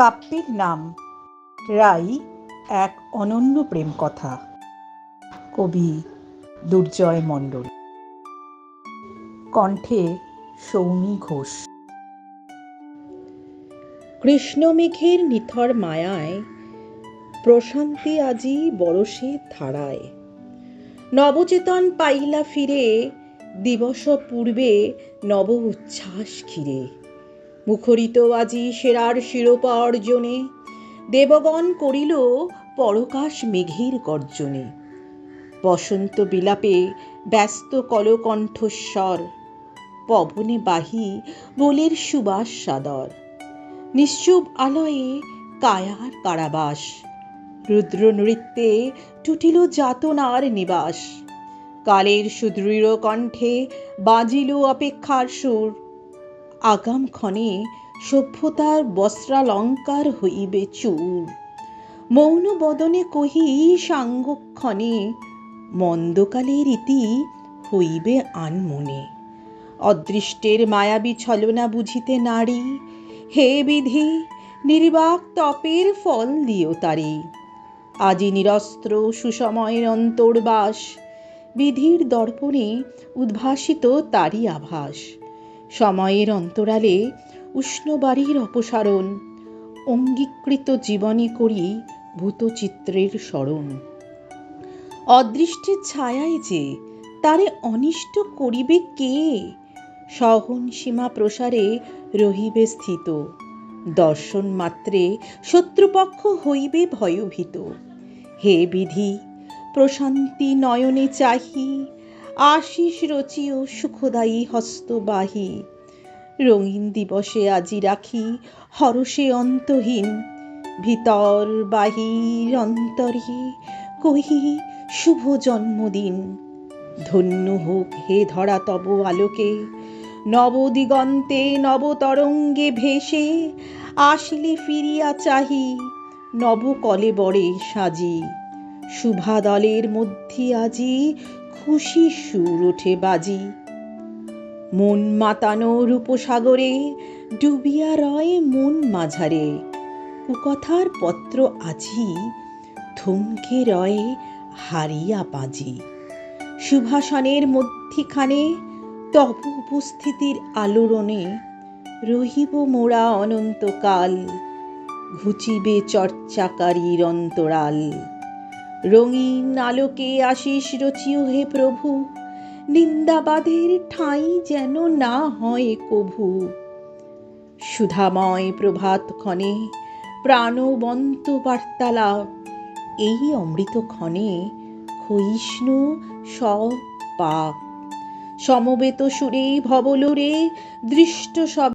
কাব্যের নাম। রাই এক অনন্য প্রেম কথা কবি দুর্জয় মণ্ডল। কণ্ঠে সৌমি ঘোষ। কৃষ্ণমেঘের নিথর মায়ায় প্রশান্তি আজি বরষে ধারায়। নবচেতন পাইলা ফিরে, দিবস পূর্বে নব উচ্ছ্বাস ঘিরে। মুখরিত আজি সেরার শিরোপা অর্জনে, দেবগণ করিল পরকাশ মেঘের গর্জনে। বসন্ত বিলাপে ব্যস্ত কলকণ্ঠস্বর, পবনে বাহি বলের সুবাস সাদর। নিশ্চুপ আলয়ে কায়ার কারাবাস, রুদ্র নৃত্যে টুটিল যাতনার নিবাস। কালের সুদৃঢ় কণ্ঠে বাজিল অপেক্ষার সুর আগাম ক্ষণে সভ্যতার বস্ত্রালঙ্কার হইবে চূর। মৌন বদনে কহি সাঙ্গক্ষণে, মন্দকালের রীতি হইবে আনমনে। অদৃষ্টের মায়াবী ছলনা বুঝিতে নারী, হে বিধি, নির্বাক তপের ফল দিও তারি। আজি নিরস্ত্র সুসময়ের অন্তর্বাস, বিধির দর্পণে উদ্ভাসিত তারই আভাস। সময়ের অন্তরালে উষ্ণবাড়ির অপসারণ, অঙ্গীকৃত জীবনী করি ভূতচিত্রের স্মরণ। অদৃষ্টের ছায়ায় যে তারে অনিষ্ট করিবে কে? সহন সীমা প্রসারে রহিবে স্থিত। দর্শন মাত্রে শত্রুপক্ষ হইবে ভয়ভীত। হে বিধি, প্রশান্তি নয়নে চাহি আশিস রচিও সুখদায়ী হস্তবাহী। রঙিন দিবসে আজি রাখি হরষে অন্তহীন। ভিতর বাহির অন্তরে কহি, শুভ জন্মদিন। ধন্য হোক হে ধরা তব আলোকে। নবদিগন্তে নবতরঙ্গে ভেসে আসিলে ফিরিয়া চাহি, নবকলে বড়ে সাজি। শুভা দলের মধ্যে আজি খুশি সুর ওঠে বাজি। মন মাতানো রূপসাগরে, ডুবিয়া রয় মন মাঝারে। কুকথার পত্র আজি থমকে রয়ে হারিয়া বাজি সুভাষণের মধ্যিখানে তব উপস্থিতির আলোড়নে রহিব মোরা অনন্তকাল, ঘুচিবে চর্চাকারীর অন্তরাল। রঙিন আলোকে আশিস রচিও হে প্রভু। নিন্দাবাদের ঠাঁই যেন না হয় কভু। সুধাময় প্রভাত ক্ষণে প্রাণবন্ত বার্তালাপ। এই অমৃত ক্ষণে ক্ষয়িষ্ণু সব পাপ। সমবেত সুরে ভবলোরে দৃষ্ট সব